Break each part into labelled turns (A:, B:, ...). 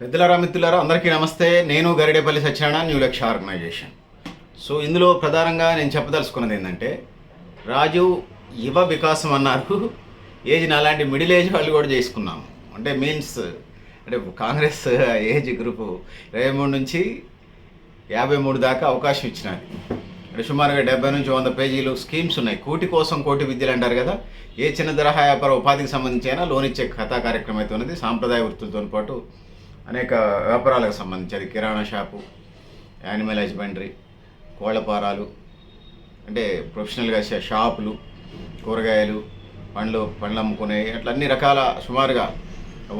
A: పెద్దలారా మిత్రులారా అందరికీ నమస్తే. నేను Garidepalli Satyanarayana new Lakshya organization so ఇందులో ప్రధానంగా నేను చెప్పదలుచుకున్నది ఏంటంటే రాజు యువ వికాసం అన్నారు. ఏజ్ నాలాంటి మిడిల్ ఏజ్ వాళ్ళు కూడా చేసుకున్నాము. అంటే మీన్స్ అంటే కాంగ్రెస్ ఏజ్ గ్రూపు ఇరవై మూడు నుంచి యాభై మూడు దాకా అవకాశం ఇచ్చినది. అంటే సుమారుగా డెబ్బై నుంచి వంద పేజీలు స్కీమ్స్ ఉన్నాయి. కోటి కోసం కోటి విద్యలు అంటారు కదా. ఏ చిన్న తరహా వ్యాపార ఉపాధికి సంబంధించి అయినా లోన్ ఇచ్చే కథా కార్యక్రమం అయితే ఉన్నది. సాంప్రదాయ వృత్తులతో పాటు అనేక వ్యాపారాలకు సంబంధించి అది కిరాణా షాపు యానిమల్ హస్బెండరీ కోళ్ళపారాలు అంటే ప్రొఫెషనల్గా షాపులు కూరగాయలు పండ్లు పండ్లు అమ్ముకునే అట్లా అన్ని రకాల సుమారుగా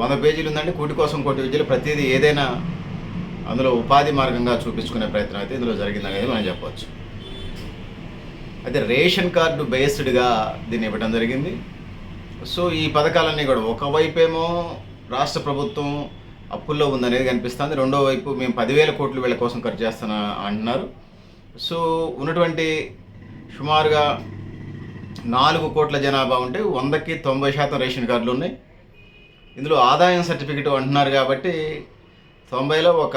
A: వంద పేజీలు ఉందంటే కోటి కోసం కోటి విద్యలు ప్రతిదీ ఏదైనా అందులో ఉపాధి మార్గంగా చూపించుకునే ప్రయత్నం అయితే ఇందులో జరిగిందనేది మనం చెప్పవచ్చు. అయితే రేషన్ కార్డు బేస్డ్గా దీన్ని ఇవ్వడం జరిగింది. సో ఈ పథకాలన్నీ కూడా ఒకవైపేమో రాష్ట్ర ప్రభుత్వం అప్పుల్లో ఉందనేది కనిపిస్తుంది. రెండో వైపు మేము పదివేల కోట్లు వీళ్ళ కోసం ఖర్చు చేస్తున్నా అంటున్నారు. సో ఉన్నటువంటి సుమారుగా నాలుగు కోట్ల జనాభా ఉంటే వందకి తొంభై శాతం రేషన్ కార్డులు ఉన్నాయి. ఇందులో ఆదాయం సర్టిఫికెట్ అంటున్నారు కాబట్టి తొంభైలో ఒక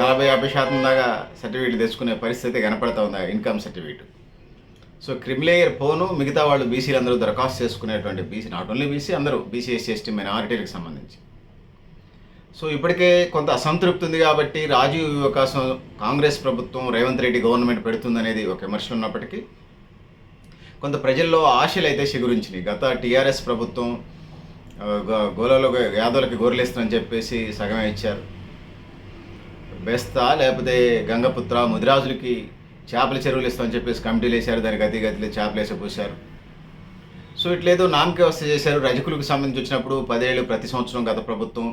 A: నలభై యాభై శాతం దాకా సర్టిఫికేట్ తెచ్చుకునే పరిస్థితి కనపడతా ఉంది income certificate. So creamy layer పోను మిగతా వాళ్ళు బీసీలు అందరూ దరఖాస్తు చేసుకునేటువంటి బీసీ నాట్ ఓన్లీ బీసీ అందరూ బీసీ ఎస్సీ ఎస్టీ మైనారిటీలకు సంబంధించి. సో ఇప్పటికే కొంత అసంతృప్తి ఉంది కాబట్టి రాజీవ్ అవకాశం కాంగ్రెస్ ప్రభుత్వం రేవంత్ రెడ్డి గవర్నమెంట్ పెడుతుందనేది ఒక విమర్శలు ఉన్నప్పటికీ కొంత ప్రజల్లో ఆశలు అయితే చిగురించినాయి గత టీఆర్ఎస్ ప్రభుత్వం గోలలో యాదవులకి గొర్రెలిస్తుందని చెప్పేసి సగమే ఇచ్చారు. బెస్తా లేకపోతే గంగపుత్ర ముదిరాజులకి చేపల చెరువులు ఇస్తామని చెప్పేసి కమిటీలు వేశారు. దాని గతి గతిలో చేపలు వేసి పూశారు. సో ఇట్లేదో నామకే వ్యవస్థ చేశారు. రజకులకు సంబంధించి వచ్చినప్పుడు పదేళ్ళు ప్రతి సంవత్సరం గత ప్రభుత్వం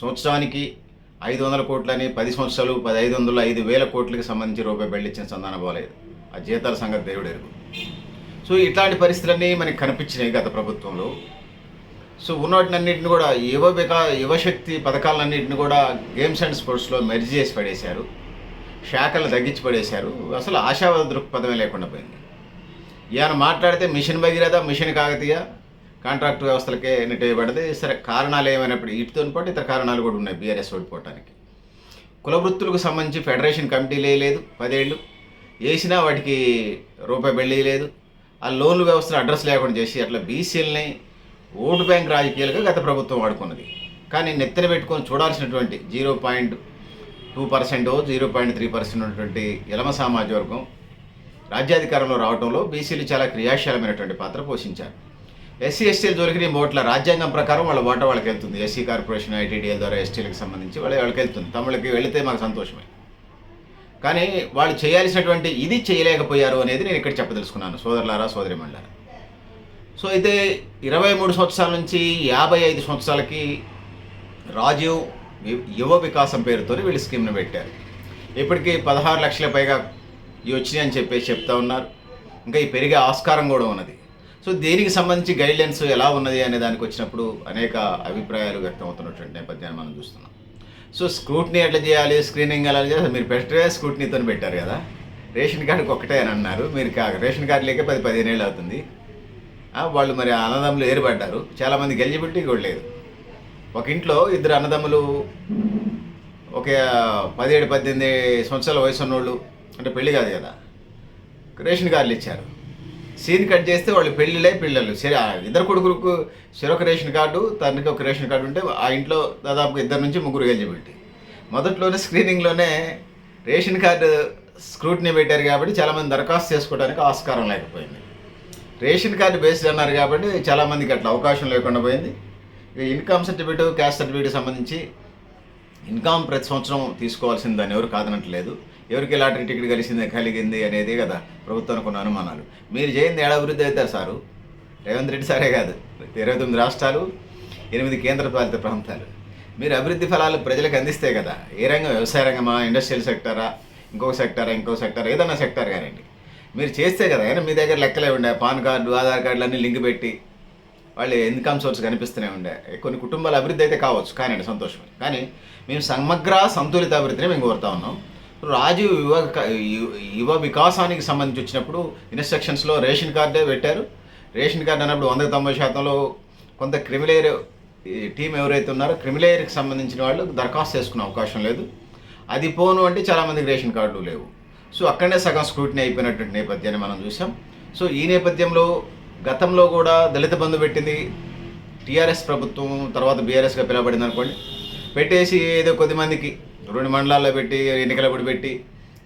A: సంవత్సరానికి ఐదు వందల కోట్లని పది సంవత్సరాలు పది ఐదు వందలు ఐదు వేల కోట్లకి సంబంధించి రూపాయి బెళ్ళిచ్చిన సంధానం పోలేదు ఆ జీతాల సంగతి దేవుడు ఎరుగు. సో ఇట్లాంటి పరిస్థితులన్నీ మనకి కనిపించినాయి గత ప్రభుత్వంలో. సో ఉన్నటినన్నింటిని కూడా యువ వికా యువశక్తి పథకాలన్నింటిని కూడా గేమ్స్ అండ్ స్పోర్ట్స్లో మెర్జ్ చేసి పడేశారు. శాఖలు తగ్గించి పడేశారు. అసలు ఆశావాద దృక్పథమే లేకుండా పోయింది. ఈయన మాట్లాడితే mission Bhagiratha mission Kakatiya contract వ్యవస్థలకే నెట్టేయబడింది. సరే కారణాలు ఏమైనప్పుడు వీటితో పాటు ఇతర కారణాలు కూడా ఉన్నాయి బీఆర్ఎస్ ఓడిపోవటానికి కులవృత్తులకు సంబంధించి ఫెడరేషన్ కమిటీలు వేయలేదు పదేళ్ళు. వేసినా వాటికి రూపాయి బెళ్ళి లేదు ఆ లోన్లు వ్యవస్థను అడ్రస్ లేకుండా చేసి అట్లా బీసీలని ఓటు బ్యాంక్ రాజకీయాలుగా గత ప్రభుత్వం వాడుకున్నది. కానీ నెత్తిన పెట్టుకొని చూడాల్సినటువంటి zero point two percent zero point three percent ఉన్నటువంటి ఇలమ సామాజిక వర్గం రాజ్యాధికారంలో రావడంలో బీసీలు చాలా క్రియాశీలమైనటువంటి పాత్ర పోషించారు. ఎస్సీ ఎస్టీల దొరికిన ఓట్ల రాజ్యాంగం ప్రకారం వాళ్ళ ఓట వాళ్ళకి వెళ్తుంది ఎస్సీ కార్పొరేషన్ ఐటీడీఎల్ ద్వారా ఎస్టీలకు సంబంధించి వాళ్ళ వాళ్ళకి వెళ్తుంది తమిళకి వెళితే మాకు సంతోషమే. కానీ వాళ్ళు చేయాల్సినటువంటి ఇది చేయలేకపోయారు అనేది నేను ఇక్కడ చెప్పదలుచుకున్నాను. సోదరులారా సోదరి సోదరిమండారా సో అయితే ఇరవై మూడు సంవత్సరాల నుంచి యాభై ఐదు సంవత్సరాలకి రాజీవ్ యువ వికాసం పేరుతో వీళ్ళు స్కీమ్ను పెట్టారు. ఇప్పటికీ పదహారు లక్షల పైగా ఇవి వచ్చినాయి అని చెప్పేసి చెప్తా ఉన్నారు. ఇంకా ఈ పెరిగే ఆస్కారం కూడా ఉన్నది. సో దేనికి సంబంధించి గైడ్లైన్స్ ఎలా ఉన్నది అనే దానికి వచ్చినప్పుడు అనేక అభిప్రాయాలు వ్యక్తం అవుతున్నటువంటి నేపథ్యాన్ని మనం చూస్తున్నాం. సో స్క్రూట్నీ ఎట్లా చేయాలి? స్క్రీనింగ్ ఎలా చేయాలి? మీరు పెట్టే స్క్రూట్నీతో పెట్టారు కదా? రేషన్ కార్డుకి ఒకటే అని అన్నారు. మీరు కా- రేషన్ కార్డు లేక పది పదిహేను ఏళ్ళు అవుతుంది. వాళ్ళు మరి అన్నదమ్ములు ఏర్పడ్డారు. చాలామందికి ఎలిజిబిలిటీ కూడా లేదు. ఒక ఇంట్లో ఇద్దరు అన్నదమ్ములు ఒక పదిహేడు పద్దెనిమిది సంవత్సరాల వయసు ఉన్నోళ్ళు అంటే పెళ్ళి కాదు కదా? రేషన్ కార్డులు ఇచ్చారు. సీన్ కట్ చేస్తే వాళ్ళు పెళ్ళిలే పిల్లలు. సరే ఇద్దరు కొడుకులకు చెరొక రేషన్ కార్డు తండ్రికి ఒక రేషన్ కార్డు ఉంటే ఆ ఇంట్లో దాదాపు ఇద్దరు నుంచి ముగ్గురు ఎలిజిబిలిటీ. మొదట్లోనే స్క్రీనింగ్లోనే రేషన్ కార్డు స్క్రూటినీ పెట్టారు కాబట్టి చాలామంది దరఖాస్తు చేసుకోవడానికి ఆస్కారం లేకపోయింది. రేషన్ కార్డు బేస్డ్ అన్నారు కాబట్టి చాలామందికి అట్లా అవకాశం లేకుండా పోయింది. ఇన్కమ్ సర్టిఫికేట్ క్యాస్ట్ సర్టిఫికేట్ సంబంధించి ఇన్కమ్ ప్రతి సంవత్సరం తీసుకోవాల్సింది దాన్ని ఎవరు కాదనట్లేదు. ఎవరికి లాటరీ టికెట్ కలిసింది కలిగింది అనేది కదా ప్రభుత్వానికి ఉన్న అనుమానాలు. మీరు చేయింది ఏడా అభివృద్ధి అవుతారు సారు? రేవంత్ రెడ్డి సారే కాదు. ఇరవై తొమ్మిది రాష్ట్రాలు ఎనిమిది కేంద్ర పాలిత ప్రాంతాలు. మీరు అభివృద్ధి ఫలాలు ప్రజలకు అందిస్తే కదా ఏ రంగం? వ్యవసాయ రంగమా? ఇండస్ట్రియల్ సెక్టరా? ఇంకొక సెక్టరా? ఇంకో సెక్టర్? ఏదన్నా సెక్టర్ కానివ్వండి. మీరు చేస్తే కదా అయినా మీ దగ్గర లెక్కలే ఉండే పాన్ కార్డు ఆధార్ కార్డులు అన్నీ లింక్ పెట్టి వాళ్ళు ఇన్కమ్ సోర్స్ కనిపిస్తూనే ఉండే. కొన్ని కుటుంబాల అభివృద్ధి అయితే కావచ్చు కానీ సంతోషం కానీ మేము సమగ్ర సంతులిత అభివృద్ధిని మేము కోరుతా ఉన్నాం. రాజీవ్ యువ యువ వికాసానికి సంబంధించి వచ్చినప్పుడు ఇన్స్ట్రక్షన్స్లో రేషన్ కార్డే పెట్టారు. రేషన్ కార్డు అన్నప్పుడు వంద తొంభై శాతంలో కొంత క్రిమిలేర్ టీం ఎవరైతే ఉన్నారో క్రిమిలేయర్కి సంబంధించిన వాళ్ళు దరఖాస్తు చేసుకునే అవకాశం లేదు. అది పోను అంటే చాలామందికి రేషన్ కార్డులు లేవు. సో అక్కడనే సగం స్క్రూటినీ అయిపోయినటువంటి నేపథ్యాన్ని మనం చూసాం. సో ఈ నేపథ్యంలో గతంలో కూడా దళిత బంధు పెట్టింది. టీఆర్ఎస్ ప్రభుత్వం తర్వాత బీఆర్ఎస్గా పిలవబడింది అనుకోండి పెట్టేసి ఏదో కొద్ది మందికి రెండు మండలాల్లో పెట్టి ఎన్నికలప్పుడు పెట్టి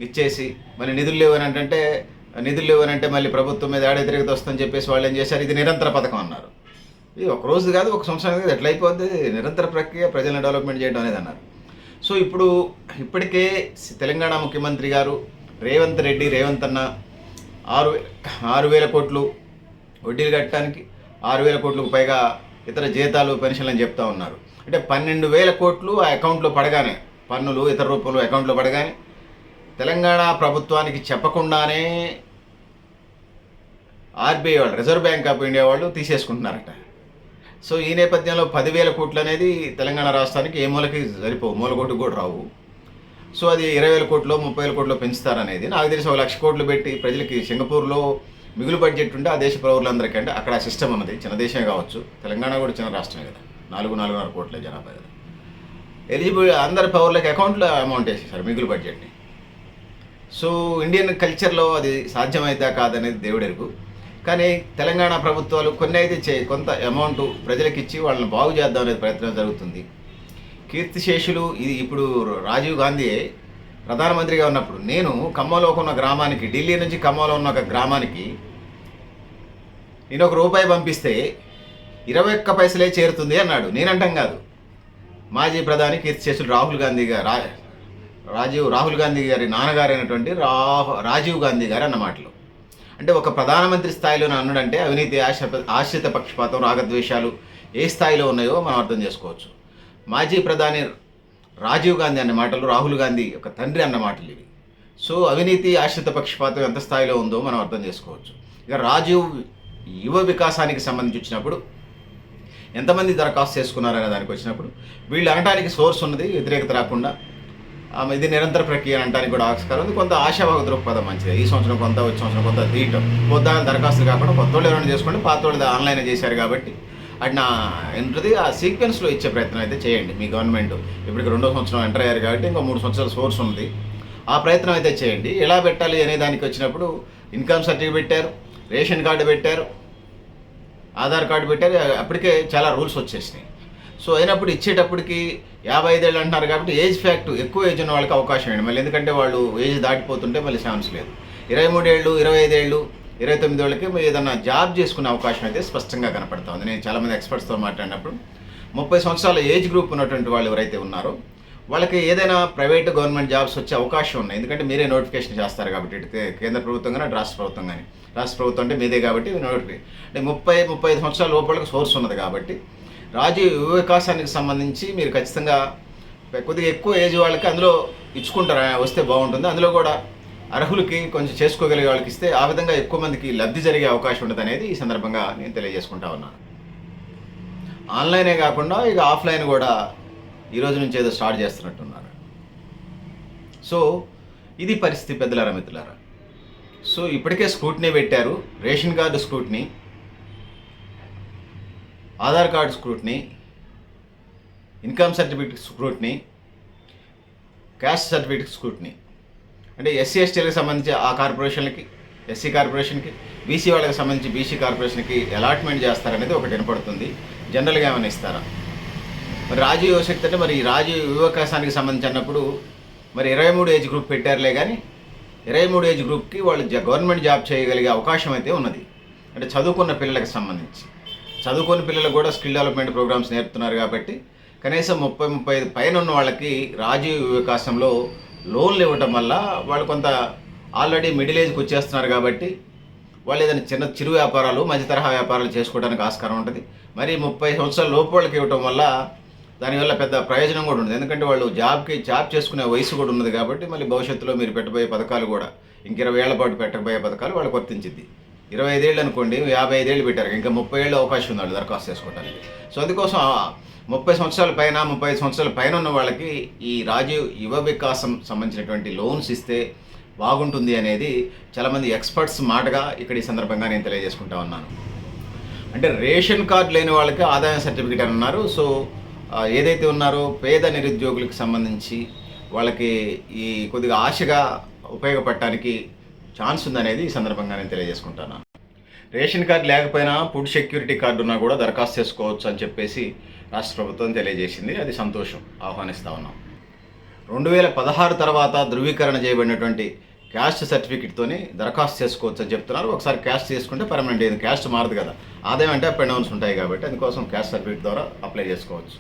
A: ఇచ్చేసి మళ్ళీ నిధులు లేవని అంటే నిధులు లేవనంటే మళ్ళీ ప్రభుత్వం మీద ఆడే తిరిగి వస్తుందని చెప్పేసి వాళ్ళు ఏం చేశారు? ఇది నిరంతర పథకం అన్నారు. ఇది ఒక రోజు కాదు ఒక సంవత్సరం కాదు ఎట్లా అయిపోద్ది? నిరంతర ప్రక్రియ ప్రజలను డెవలప్మెంట్ చేయడం అనేది అన్నారు. సో ఇప్పుడు ఇప్పటికే తెలంగాణ ముఖ్యమంత్రి గారు రేవంత్ రెడ్డి రేవంత్ అన్న ఆరు ఆరు వేల కోట్లు వడ్డీలు కట్టడానికి ఆరు వేల కోట్లకు పైగా ఇతర జీతాలు పెన్షన్లు అని చెప్తా ఉన్నారు. అంటే పన్నెండు వేల కోట్లు ఆ అకౌంట్లో పడగానే పన్నులు ఇతర రూపంలో అకౌంట్లో పడగానే తెలంగాణ ప్రభుత్వానికి చెప్పకుండానే ఆర్బీఐ వాళ్ళు రిజర్వ్ బ్యాంక్ ఆఫ్ ఇండియా వాళ్ళు తీసేసుకుంటున్నారట. సో ఈ నేపథ్యంలో పదివేల కోట్లు అనేది తెలంగాణ రాష్ట్రానికి ఏ మూలకి సరిపోవు మూల కూడా రావు. సో అది ఇరవై వేల కోట్లు ముప్పై వేల కోట్లు పెంచుతారనేది నాకు తెలిసి ఒక లక్ష కోట్లు పెట్టి ప్రజలకి సింగపూర్లో మిగులు బడ్జెట్ ఉంటే ఆ దేశ పౌరులందరికంటే అక్కడ సిస్టమ్ ఉన్నది చిన్న దేశమే కావచ్చు తెలంగాణ కూడా చిన్న రాష్ట్రమే కదా. నాలుగు నాలుగున్నర కోట్ల జనాభా కదా ఎలిజిబుల్ అందరి పవర్లకి అకౌంట్లో అమౌంట్ వేసేసారు మిగులు బడ్జెట్ని సో ఇండియన్ కల్చర్లో అది సాధ్యమైతే కాదనేది దేవుడెరుగు. కానీ తెలంగాణ ప్రభుత్వాలు కొన్ని అయితే చే కొంత అమౌంట్ ప్రజలకు ఇచ్చి వాళ్ళని బాగు చేద్దాం అనేది ప్రయత్నం జరుగుతుంది. కీర్తిశేషులు ఇది ఇప్పుడు రాజీవ్ గాంధీ ప్రధానమంత్రిగా ఉన్నప్పుడు నేను ఖమ్మంలో ఉన్న గ్రామానికి ఢిల్లీ నుంచి ఖమ్మంలో ఉన్న ఒక గ్రామానికి నేను ఒక రూపాయి పంపిస్తే ఇరవై ఒక్క పైసలే చేరుతుంది అన్నాడు. నేనంటాం కాదు. మాజీ ప్రధాని కీర్తిశేషులు రాహుల్ గాంధీ గారు రా- రాజీవ్ రాహుల్ గాంధీ గారి నాన్నగారు అయినటువంటి రా రాజీవ్ గాంధీ గారు అన్న మాటలు. అంటే ఒక ప్రధానమంత్రి స్థాయిలో అన్నాడంటే అవినీతి ఆశ ఆశ్రిత పక్షపాతం రాగద్వేషాలు ఏ స్థాయిలో ఉన్నాయో మనం అర్థం చేసుకోవచ్చు. మాజీ ప్రధాని రాజీవ్ గాంధీ అన్న మాటలు రాహుల్ గాంధీ ఒక తండ్రి అన్న మాటలు ఇవి. సో అవినీతి ఆశ్రిత పక్షపాతం ఎంత స్థాయిలో ఉందో మనం అర్థం చేసుకోవచ్చు. ఇక రాజీవ్ యువ వికాసానికి సంబంధించి వచ్చినప్పుడు ఎంతమంది దరఖాస్తు చేసుకున్నారనే దానికి వచ్చినప్పుడు వీళ్ళు అనడానికి సోర్స్ ఉన్నది వ్యతిరేకత రాకుండా ఆమె ఇది నిరంతర ప్రక్రియ అని అనడానికి కూడా ఆస్కారం ఉంది. కొంత ఆశాభావ దృక్పథం మంచిది. ఈ సంవత్సరం కొంత వచ్చే సంవత్సరం కొంత తీయటం కొత్త దరఖాస్తులు కాకుండా కొత్త వాళ్ళు ఎవరైనా చేసుకోండి పాత వాళ్ళు ఆన్లైన్ చేశారు కాబట్టి అది నా ఏంటది? ఆ సీక్వెన్స్లో ఇచ్చే ప్రయత్నం అయితే చేయండి మీ గవర్నమెంట్. ఇప్పటికి రెండో సంవత్సరం ఎంటర్ అయ్యారు కాబట్టి ఇంకో మూడు సంవత్సరాల సోర్స్ ఉంది ఆ ప్రయత్నం అయితే చేయండి. ఎలా పెట్టాలి అనే దానికి వచ్చినప్పుడు ఇన్కమ్ సర్టిఫికేట్ పెట్టారు రేషన్ కార్డు పెట్టారు ఆధార్ కార్డు పెట్టారు అప్పటికే చాలా రూల్స్ వచ్చేసినాయి. సో అయినప్పుడు ఇచ్చేటప్పటికి యాభై ఐదేళ్ళు అంటున్నారు కాబట్టి ఏజ్ ఫ్యాక్ట్ ఎక్కువ ఏజ్ ఉన్న వాళ్ళకి అవకాశం అండి మళ్ళీ ఎందుకంటే వాళ్ళు ఏజ్ దాటిపోతుంటే మళ్ళీ ఛాన్స్ లేదు. ఇరవై మూడేళ్ళు ఇరవై ఐదేళ్ళు ఇరవై తొమ్మిది వాళ్ళకి ఏదైనా జాబ్ చేసుకునే అవకాశం అయితే స్పష్టంగా కనపడుతుంది నేను చాలామంది ఎక్స్పర్ట్స్తో మాట్లాడినప్పుడు ముప్పై సంవత్సరాల ఏజ్ గ్రూప్ ఉన్నటువంటి వాళ్ళు ఎవరైతే ఉన్నారో వాళ్ళకి ఏదైనా ప్రైవేట్ గవర్నమెంట్ జాబ్స్ వచ్చే అవకాశం ఉన్నాయి. ఎందుకంటే మీరే నోటిఫికేషన్ చేస్తారు కాబట్టి ఇటు కేంద్ర ప్రభుత్వం కానీ రాష్ట్ర ప్రభుత్వం కానీ రాష్ట్ర ప్రభుత్వం అంటే మీదే కాబట్టి నోటిఫికేషన్ అంటే ముప్పై ముప్పై ఐదు సంవత్సరాల లోపలకు సోర్స్ ఉన్నది కాబట్టి రాజీవ్ వికాసానికి సంబంధించి మీరు ఖచ్చితంగా కొద్దిగా ఎక్కువ ఏజ్ వాళ్ళకి అందులో ఇచ్చుకుంటారు. వస్తే బాగుంటుంది. అందులో కూడా అర్హులకి కొంచెం చేసుకోగలిగే వాళ్ళకి ఇస్తే ఆ విధంగా ఎక్కువ మందికి లబ్ధి జరిగే అవకాశం ఉంటుంది అనేది ఈ సందర్భంగా నేను తెలియజేసుకుంటా ఉన్నాను ఆన్లైనే కాకుండా ఇక ఆఫ్లైన్ కూడా ఈ రోజు నుంచి ఏదో స్టార్ట్ చేస్తున్నట్టున్నారు. సో ఇది పరిస్థితి పెద్దలారా మిత్రులారా? సో ఇప్పటికే స్క్రూట్నీ పెట్టారు. Ration card scrutiny Aadhaar card scrutiny income certificate scrutiny caste certificate scrutiny. అంటే ఎస్సీ ఎస్టీలకు సంబంధించి ఆ కార్పొరేషన్లకి ఎస్సీ కార్పొరేషన్కి బీసీ వాళ్ళకి సంబంధించి బీసీ కార్పొరేషన్కి అలాట్మెంట్ చేస్తారనేది ఒకటి వినపడుతుంది. జనరల్గా ఏమైనా ఇస్తారా? మరి రాజీవ్ యువశక్తి అంటే మరి ఈ రాజీవ్ యువకాశానికి సంబంధించి అన్నప్పుడు మరి ఇరవై మూడు ఏజ్ గ్రూప్ పెట్టారులే కానీ ఇరవై మూడు ఏజ్ గ్రూప్కి వాళ్ళు గవర్నమెంట్ జాబ్ చేయగలిగే అవకాశం అయితే ఉన్నది. అంటే చదువుకున్న పిల్లలకు సంబంధించి. చదువుకున్న పిల్లలు కూడా స్కిల్ డెవలప్మెంట్ ప్రోగ్రామ్స్ నేర్పుతున్నారు కాబట్టి కనీసం ముప్పై ముప్పై ఐదు పైన ఉన్న వాళ్ళకి రాజీవ్ వికాసంలో లోన్లు ఇవ్వటం వల్ల వాళ్ళు కొంత ఆల్రెడీ మిడిల్ ఏజ్కి వచ్చేస్తున్నారు కాబట్టి వాళ్ళు ఏదైనా చిన్న చిరు వ్యాపారాలు మధ్య తరహా వ్యాపారాలు చేసుకోవడానికి ఆస్కారం ఉంటుంది. మరి ముప్పై సంవత్సరాల లోపు వాళ్ళకి ఇవ్వటం వల్ల దానివల్ల పెద్ద ప్రయోజనం కూడా ఉంటుంది ఎందుకంటే వాళ్ళు జాబ్కి జాబ్ చేసుకునే వయసు కూడా ఉన్నది కాబట్టి మళ్ళీ భవిష్యత్తులో మీరు పెట్టబోయే పథకాలు కూడా ఇంక ఇరవై ఏళ్ళ పాటు పెట్టబోయే పథకాలు వాళ్ళకి వర్తించింది ఇరవై ఐదేళ్ళు అనుకోండి యాభై ఐదేళ్ళు పెట్టారు. ఇంకా ముప్పై ఏళ్ళు అవకాశం ఉంది వాళ్ళు దరఖాస్తు చేసుకోవడానికి. సో అందుకోసం ముప్పై సంవత్సరాల పైన ముప్పై ఐదు సంవత్సరాల పైన ఉన్న వాళ్ళకి ఈ రాజీవ్ యువ వికాసం సంబంధించినటువంటి లోన్స్ ఇస్తే బాగుంటుంది అనేది చాలామంది ఎక్స్పర్ట్స్ మాటగా ఇక్కడ ఈ సందర్భంగా నేను తెలియజేసుకుంటా ఉన్నాను. అంటే రేషన్ కార్డు లేని వాళ్ళకి ఆదాయ సర్టిఫికేట్ అని అన్నారు. సో ఏదైతే ఉన్నారో పేద నిరుద్యోగులకు సంబంధించి వాళ్ళకి ఈ కొద్దిగా ఆశగా ఉపయోగపడటానికి ఛాన్స్ ఉందనేది ఈ సందర్భంగా నేను తెలియజేసుకుంటాను. రేషన్ కార్డు లేకపోయినా ఫుడ్ సెక్యూరిటీ కార్డు ఉన్నా కూడా దరఖాస్తు చేసుకోవచ్చు అని చెప్పేసి రాష్ట్ర ప్రభుత్వం తెలియజేసింది. అది సంతోషం. ఆహ్వానిస్తా ఉన్నాం. రెండు వేల పదహారు తర్వాత ధృవీకరణ చేయబడినటువంటి క్యాస్ట్ సర్టిఫికెట్తోని దరఖాస్తు చేసుకోవచ్చు అని చెప్తున్నారు. ఒకసారి క్యాస్ట్ చేసుకుంటే పర్మనెంట్ అయింది క్యాస్ట్ మారదు కదా. ఆదాయం అంటే అప్ అండ్ డౌన్స్ ఉంటాయి కాబట్టి అందుకోసం క్యాస్ట్ సర్టిఫికేట్ ద్వారా అప్లై చేసుకోవచ్చు.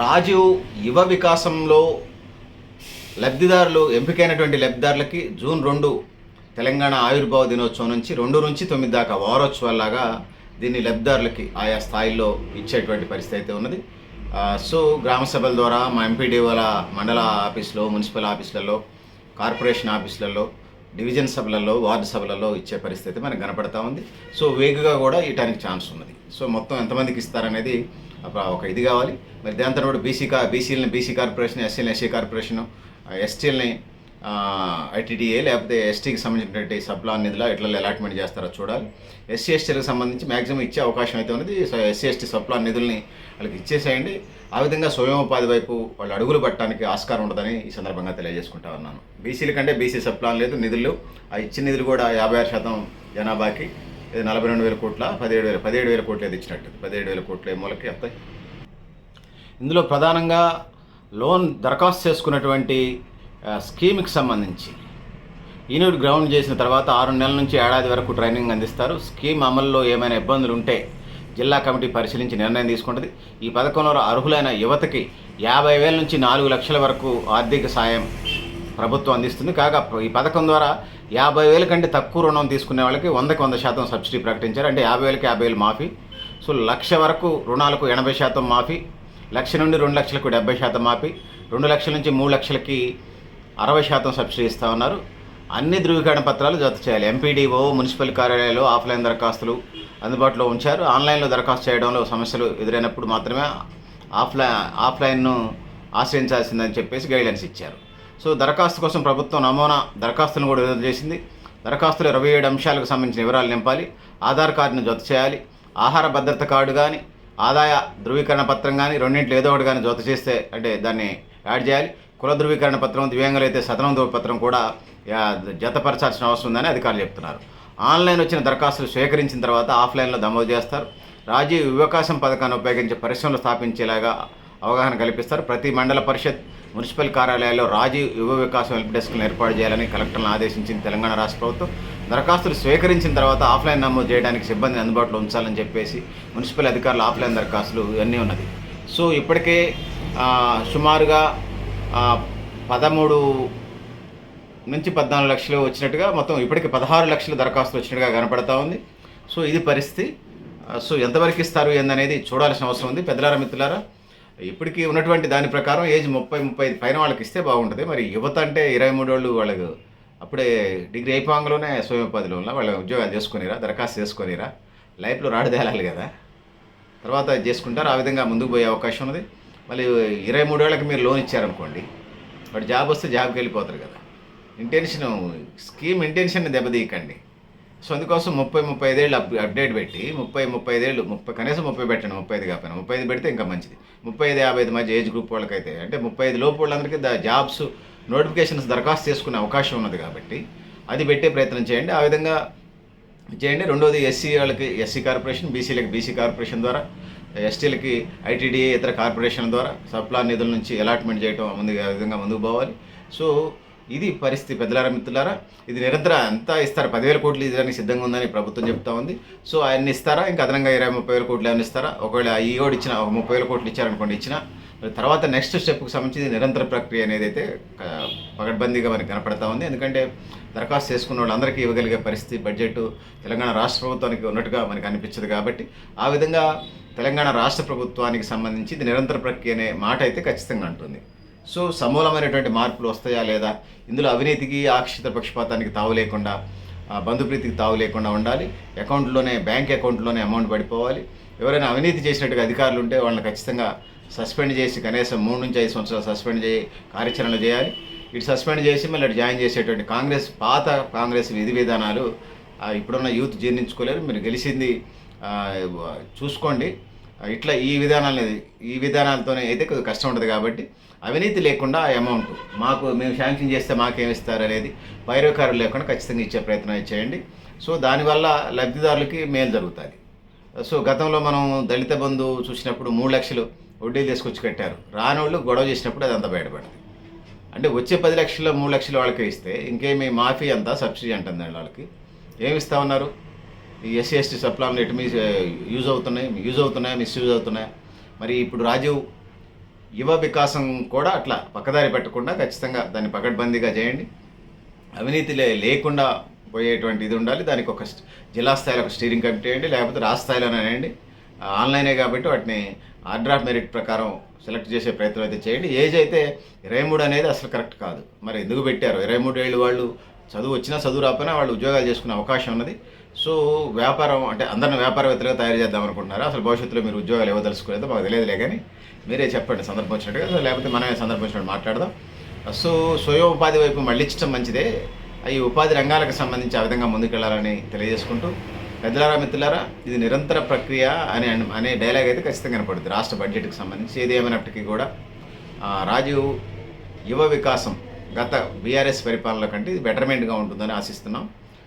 A: రాజీవ్ యువ వికాసంలో లబ్ధిదారులు ఎంపికైనటువంటి లబ్ధిదారులకి జూన్ రెండు తెలంగాణ ఆవిర్భావ దినోత్సవం నుంచి రెండు నుంచి తొమ్మిది దాకా వారోత్సవాల్లాగా దీన్ని లబ్ధిదారులకి ఆయా స్థాయిల్లో ఇచ్చేటువంటి పరిస్థితి అయితే ఉన్నది. సో గ్రామ సభల ద్వారా మా ఎంపీడీఓల మండల ఆఫీస్లో మున్సిపల్ ఆఫీసులలో కార్పొరేషన్ ఆఫీసులలో డివిజన్ సభలలో వార్డు సభలలో ఇచ్చే పరిస్థితి మనకు కనపడతా ఉంది. సో వేగుగా కూడా ఇవ్వడానికి ఛాన్స్ ఉన్నది. సో మొత్తం ఎంతమందికి ఇస్తారనేది ఒక- ఒక ఇది కావాలి. మరి దాని తర్వాత బీసీ కా బీసీలని బీసీ కార్పొరేషన్ ఎస్సీలని ఎస్సీ కార్పొరేషన్ ఎస్టీలని ఐటీడీఏ లేకపోతే ఎస్టీకి సంబంధించినటువంటి సబ్లాన్ నిధుల ఇట్లా అలాట్మెంట్ చేస్తారో చూడాలి. ఎస్సీ ఎస్టీలకు సంబంధించి మ్యాక్సిమం ఇచ్చే అవకాశం అయితే ఉన్నది. సో ఎస్సీ ఎస్టీ సబ్లాన్ నిధుల్ని వాళ్ళకి ఇచ్చేసేయండి. ఆ విధంగా స్వయం ఉపాధి వైపు వాళ్ళు అడుగులు పట్టడానికి ఆస్కారం ఉండదని ఈ సందర్భంగా తెలియజేసుకుంటా ఉన్నాను. బీసీల కంటే బీసీ సబ్లాన్ లేదు నిధులు ఆ ఇచ్చిన నిధులు కూడా యాభై ఆరు శాతం జనాభాకి ఇది నలభై రెండు వేల కోట్ల పదిహేడు వేల పదిహేడు వేల కోట్లు తెచ్చినట్టు. ఇచ్చినట్టు పదిహేడు వేల కోట్లు ఏ మూలకి వస్తాయి? ఇందులో ప్రధానంగా లోన్ దరఖాస్తు చేసుకున్నటువంటి స్కీమ్కి సంబంధించి. యూనిట్ గ్రౌండ్ చేసిన తర్వాత ఆరు నెలల నుంచి ఏడాది వరకు ట్రైనింగ్ అందిస్తారు. స్కీమ్ అమల్లో ఏమైనా ఇబ్బందులు ఉంటే జిల్లా కమిటీ పరిశీలించి నిర్ణయం తీసుకుంటుంది. ఈ పథకంలో అర్హులైన యువతకి యాభై వేల నుంచి నాలుగు లక్షల వరకు ఆర్థిక సాయం ప్రభుత్వం అందిస్తుంది. కాగా ఈ పథకం ద్వారా యాభై వేల కంటే తక్కువ రుణం తీసుకునే వాళ్ళకి వందకి వంద శాతం సబ్సిడీ ప్రకటించారు. అంటే యాభై వేలకి యాభై వేలు మాఫీ. సో లక్ష వరకు రుణాలకు ఎనభై శాతం మాఫీ. లక్ష నుండి రెండు లక్షలకు డెబ్బై శాతం మాఫీ. రెండు లక్షల నుంచి మూడు లక్షలకి అరవై శాతం సబ్సిడీ ఇస్తా ఉన్నారు. అన్ని ధృవీకరణ పత్రాలు జత చేయాలి. ఎంపీడీఓ మున్సిపల్ కార్యాలయాలు ఆఫ్లైన్ దరఖాస్తులు అందుబాటులో ఉంచారు. ఆన్లైన్లో దరఖాస్తు చేయడంలో సమస్యలు ఎదురైనప్పుడు మాత్రమే ఆఫ్లైన్ ఆఫ్లైన్ను ఆశ్రయించాల్సిందని చెప్పేసి గైడ్లైన్స్ ఇచ్చారు. సో దరఖాస్తు కోసం ప్రభుత్వం నమూనా దరఖాస్తులను కూడా విడుదల చేసింది. దరఖాస్తులు ఇరవై ఏడు అంశాలకు సంబంధించిన వివరాలు నింపాలి. ఆధార్ కార్డును జత చేయాలి. ఆహార భద్రత కార్డు కానీ ఆదాయ ధృవీకరణ పత్రం కానీ రెండింటిలో ఏదో ఒకటి కానీ జత చేస్తే అంటే దాన్ని యాడ్ చేయాలి. కుల ధృవీకరణ పత్రం దివ్యాంగులు అయితే సదనం ధృవపత్రం కూడా జతపరచాల్సిన అవసరం ఉందని అధికారులు చెప్తున్నారు. ఆన్లైన్ వచ్చిన దరఖాస్తులు స్వీకరించిన తర్వాత ఆఫ్లైన్లో నమోదు చేస్తారు. రాజీవ్ వివకాశం పథకాన్ని ఉపయోగించి పరిశ్రమలు స్థాపించేలాగా అవగాహన కల్పిస్తారు. ప్రతి మండల పరిషత్ మున్సిపల్ కార్యాలయాల్లో రాజీ యువ వికాసం హెల్ప్ డెస్క్ను ఏర్పాటు చేయాలని కలెక్టర్లను ఆదేశించింది తెలంగాణ రాష్ట్ర ప్రభుత్వం దరఖాస్తులు స్వీకరించిన తర్వాత ఆఫ్లైన్ నమోదు చేయడానికి సిబ్బందిని అందుబాటులో ఉంచాలని చెప్పేసి మున్సిపల్ అధికారులు ఆఫ్లైన్ దరఖాస్తులు ఇవన్నీ ఉన్నది. సో ఇప్పటికే సుమారుగా పదమూడు నుంచి పద్నాలుగు లక్షలు వచ్చినట్టుగా మొత్తం ఇప్పటికి పదహారు లక్షల దరఖాస్తులు వచ్చినట్టుగా కనపడతా ఉంది. సో ఇది పరిస్థితి. సో ఎంతవరకు ఇస్తారు ఏందనేది చూడాల్సిన అవసరం ఉంది. పెద్దలారా మిత్రులారా ఇప్పటికీ ఉన్నటువంటి దాని ప్రకారం ఏజ్ ముప్పై ముప్పై ఐదు పైన వాళ్ళకి ఇస్తే బాగుంటుంది. మరి యువత అంటే ఇరవై మూడోళ్ళు వాళ్ళకు అప్పుడే డిగ్రీ అయిపోగానే స్వయం ఉపాధిలో వాళ్ళు వాళ్ళ ఉద్యోగాలు చేసుకునిరా దరఖాస్తు చేసుకునిరా లైఫ్లో రాడదేలాలి కదా. తర్వాత చేసుకుంటారు ఆ విధంగా ముందుకు పోయే అవకాశం ఉంది మళ్ళీ ఇరవై మూడేళ్ళకి మీరు లోన్ ఇచ్చారనుకోండి వాడు జాబ్ వస్తే జాబ్కి వెళ్ళిపోతారు కదా. ఇంటెన్షన్ స్కీమ్ ఇంటెన్షన్ దెబ్బతీయకండి. సో అందుకోసం ముప్పై ముప్పై ఐదేళ్ళు అప్ అప్డేట్ పెట్టి ముప్పై ముప్పై ఐదేళ్ళు ముప్పై కనీసం ముప్పై పెట్టండి ముప్పై ఐదు కాకపోయినా ముప్పై ఐదు పెడితే ఇంకా మంచిది. ముప్పై ఐదు యాభై ఐదు మధ్య ఏజ్ గ్రూప్ వాళ్ళకైతే అంటే ముప్పై ఐదు లోపు వాళ్ళందరికీ జాబ్స్ నోటిఫికేషన్స్ దరఖాస్తు చేసుకునే అవకాశం ఉన్నది కాబట్టి అది పెట్టే ప్రయత్నం చేయండి. ఆ విధంగా చేయండి. రెండోది ఎస్సీ వాళ్ళకి ఎస్సీ కార్పొరేషన్ బీసీలకి బీసీ కార్పొరేషన్ ద్వారా ఎస్టీలకి ఐటీడీఏ ఇతర కార్పొరేషన్ ద్వారా సప్లా నిధుల నుంచి అలాట్మెంట్ చేయడం ముందు ఆ విధంగా ముందుకు పోవాలి. సో ఇది పరిస్థితి పెద్దలారా మిత్రులారా ఇది నిరంతరం అంతా ఇస్తారు. పదివేల కోట్లు ఇవ్వడానికి సిద్ధంగా ఉందని ప్రభుత్వం చెప్తా ఉంది. సో ఆయన్ని ఇస్తారా? ఇంకా అదనంగా ఇరవై ముప్పై వేల కోట్లు ఏమైనా ఇస్తారా? ఒకవేళ ఈ కూడా ఇచ్చిన ఒక ముప్పై వేల కోట్లు ఇచ్చారనుకోండి ఇచ్చిన. తర్వాత నెక్స్ట్ స్టెప్కి సంబంధించి నిరంతర ప్రక్రియ అనేది అయితే పగడ్బందీగా పకడ్బందీగా మనకి కనపడతా ఉంది. ఎందుకంటే దరఖాస్తు చేసుకున్న వాళ్ళందరికీ ఇవ్వగలిగే పరిస్థితి బడ్జెట్ తెలంగాణ రాష్ట్ర ప్రభుత్వానికి ఉన్నట్టుగా మనకి అనిపించదు కాబట్టి ఆ విధంగా తెలంగాణ రాష్ట్ర ప్రభుత్వానికి సంబంధించి ఇది నిరంతర ప్రక్రియ అనే మాట అయితే ఖచ్చితంగా ఉంటుంది సో సమూలమైనటువంటి మార్పులు వస్తాయా లేదా? ఇందులో అవినీతికి ఆక్షిత పక్షపాతానికి తావు లేకుండా బంధుప్రీతికి తావు లేకుండా ఉండాలి. అకౌంట్లోనే బ్యాంక్ అకౌంట్లోనే అమౌంట్ పడిపోవాలి. ఎవరైనా అవినీతి చేసినట్టుగా అధికారులు ఉంటే వాళ్ళని ఖచ్చితంగా సస్పెండ్ చేసి కనీసం మూడు నుంచి ఐదు సంవత్సరాలు సస్పెండ్ చేయి కార్యాచరణ చేయాలి. ఇటు సస్పెండ్ చేసి మళ్ళీ అటు జాయిన్ చేసేటువంటి కాంగ్రెస్ పాత కాంగ్రెస్ విధి విధానాలు ఇప్పుడున్న యూత్ జీర్ణించుకోలేరు. మీరు గెలిచింది చూసుకోండి. ఇట్లా ఈ విధానాలు ఈ విధానాలతోనే అయితే కొద్దిగా కష్టం ఉంటుంది కాబట్టి అవినీతి లేకుండా ఆ అమౌంట్ మాకు మేము శాంక్షన్ చేస్తే మాకేమిస్తారు అనేది పైరోకారులు లేకుండా ఖచ్చితంగా ఇచ్చే ప్రయత్నం చేయండి. సో దానివల్ల లబ్ధిదారులకి మేలు జరుగుతుంది. సో గతంలో మనం దళిత బంధు చూసినప్పుడు మూడు లక్షలు వడ్డీలు తీసుకొచ్చి కట్టారు. రానోళ్ళు గొడవ చేసినప్పుడు అది అంత బయటపడింది. అంటే వచ్చే పది లక్షల్లో మూడు లక్షలు వాళ్ళకి ఇస్తే ఇంకేమి మాఫీ అంతా సబ్సిడీ అంటుంది వాళ్ళకి. ఏమి ఇస్తా ఉన్నారు? ఎస్సీ ఎస్టీ సప్లాన్ ఎటు మీ యూజ్ అవుతున్నాయి యూజ్ అవుతున్నాయి మిస్యూజ్ అవుతున్నాయి? మరి ఇప్పుడు రాజీవ్ యువ వికాసం కూడా అట్లా పక్కదారి పెట్టకుండా ఖచ్చితంగా దాన్ని పకడ్బందీగా చేయండి. అవినీతి లేకుండా పోయేటువంటి ఇది ఉండాలి. దానికి ఒక జిల్లా స్థాయిలో ఒక స్టీరింగ్ కమిటీ వేయండి లేకపోతే రాష్ట్ర స్థాయిలోనే వేయండి ఆన్లైనే కాబట్టి వాటిని ఆర్డర్ ఆఫ్ మెరిట్ ప్రకారం సెలెక్ట్ చేసే ప్రయత్నం అయితే చేయండి. ఏజ్ అయితే ఇరవై మూడు అనేది అసలు కరెక్ట్ కాదు. మరి ఎందుకు పెట్టారు? ఇరవై మూడు ఏళ్ళు వాళ్ళు చదువు వచ్చినా చదువు రాకపోయినా వాళ్ళు ఉద్యోగాలు చేసుకునే అవకాశం ఉన్నది. సో వ్యాపారం అంటే అందరిని వ్యాపారవేత్తలుగా తయారు చేద్దాం అనుకుంటున్నారు? అసలు భవిష్యత్తులో మీరు ఉద్యోగాలు ఇవ్వదలుచుకోలేదో మాకు తెలియదులే కానీ మీరే చెప్పండి సందర్భం వచ్చినట్టుగా. లేకపోతే మనమే సందర్భం వచ్చినట్టు మాట్లాడదాం. సో స్వయం ఉపాధి వైపు మళ్ళించడం మంచిదే. ఈ ఉపాధి రంగాలకు సంబంధించి ఆ విధంగా ముందుకెళ్ళాలని తెలియజేసుకుంటూ. పెద్దలారా మిత్రులారా ఇది నిరంతర ప్రక్రియ అనే అనే డైలాగ్ అయితే ఖచ్చితంగా కనపడుతుంది రాష్ట్ర బడ్జెట్కి సంబంధించి ఏది ఏమైనప్పటికీ కూడా రాజీవ్ యువ వికాసం గత బీఆర్ఎస్ పరిపాలన కంటే ఇది బెటర్మెంట్గా ఉంటుందని ఆశిస్తున్నాం.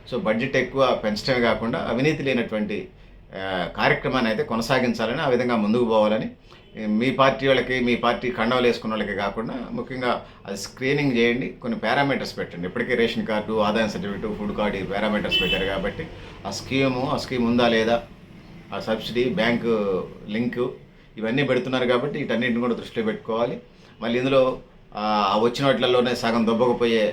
A: సో బడ్జెట్ ఎక్కువ పెంచడమే కాకుండా అవినీతి లేనటువంటి కార్యక్రమాన్ని అయితే కొనసాగించాలని ఆ విధంగా ముందుకు పోవాలని మీ పార్టీ వాళ్ళకి మీ పార్టీ కండవలు వేసుకున్న వాళ్ళకి కాకుండా ముఖ్యంగా అది స్క్రీనింగ్ చేయండి కొన్ని పారామీటర్స్ పెట్టండి. ఇప్పటికే రేషన్ కార్డు ఆదాయం సర్టిఫికేట్ ఫుడ్ కార్డు ఈ పారామీటర్స్ పెట్టారు కాబట్టి ఆ స్కీము ఆ స్కీమ్ ఉందా లేదా ఆ సబ్సిడీ బ్యాంకు లింకు ఇవన్నీ పెడుతున్నారు కాబట్టి వీటన్నిటిని కూడా దృష్టిలో పెట్టుకోవాలి. మళ్ళీ ఇందులో ఆ వచ్చిన వాటిలలోనే సగం దొబ్బకపోయే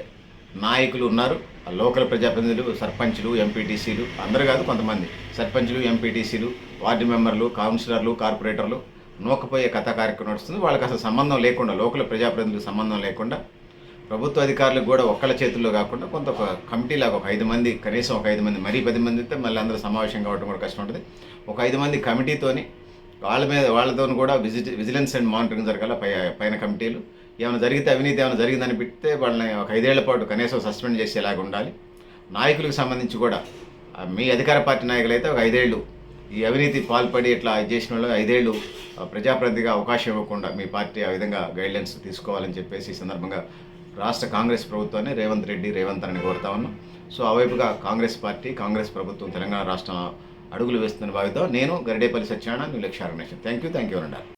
A: నాయకులు ఉన్నారు. లోకల్ ప్రజాప్రతినిధులు సర్పంచ్లు ఎంపీటీసీలు అందరూ కాదు కొంతమంది. సర్పంచ్లు ఎంపీటీసీలు వార్డు మెంబర్లు కౌన్సిలర్లు కార్పొరేటర్లు నూకపోయే కథా కార్యక్రమం నడుస్తుంది. వాళ్ళకి అసలు సంబంధం లేకుండా లోకల్ ప్రజాప్రతినిధులకు సంబంధం లేకుండా ప్రభుత్వ అధికారులకు కూడా ఒక్కళ్ళ చేతుల్లో కాకుండా కొంత ఒక కమిటీ లాగా ఒక ఐదు మంది కనీసం ఒక ఐదు మంది మరీ పది మంది అయితే మళ్ళీ అందరూ సమావేశం కావడం కూడా కష్టం ఉంటుంది. ఒక ఐదు మంది కమిటీతోని వాళ్ళ మీద వాళ్ళతో కూడా విజిట్ విజిలెన్స్ అండ్ మానిటరింగ్ జరగాల పై పైన కమిటీలు. ఏమైనా జరిగితే అవినీతి ఏమైనా జరిగిందని పెడితే వాళ్ళని ఒక ఐదేళ్ళ పాటు కనీసం సస్పెండ్ చేసేలాగా ఉండాలి. నాయకులకు సంబంధించి కూడా మీ అధికార పార్టీ నాయకులు అయితే ఒక ఐదేళ్ళు ఈ అవినీతి పాల్పడి ఇట్లా చేసిన వాళ్ళు ఐదేళ్ళు ప్రజాప్రతిగా ప్రజాప్రతినిధిగా అవకాశం ఇవ్వకుండా మీ పార్టీ ఆ విధంగా గైడ్లైన్స్ తీసుకోవాలని చెప్పేసి ఈ సందర్భంగా రాష్ట్ర కాంగ్రెస్ ప్రభుత్వాన్ని రేవంత్ రెడ్డి రేవంత్ అని కోరుతా ఉన్నాం. సో ఆ వైపుగా కాంగ్రెస్ పార్టీ కాంగ్రెస్ ప్రభుత్వం తెలంగాణ రాష్ట్రం అడుగులు వేస్తుందని భావిద్దాం నేను Garidepalli Satyanarayana new thank you thank you అన్నారు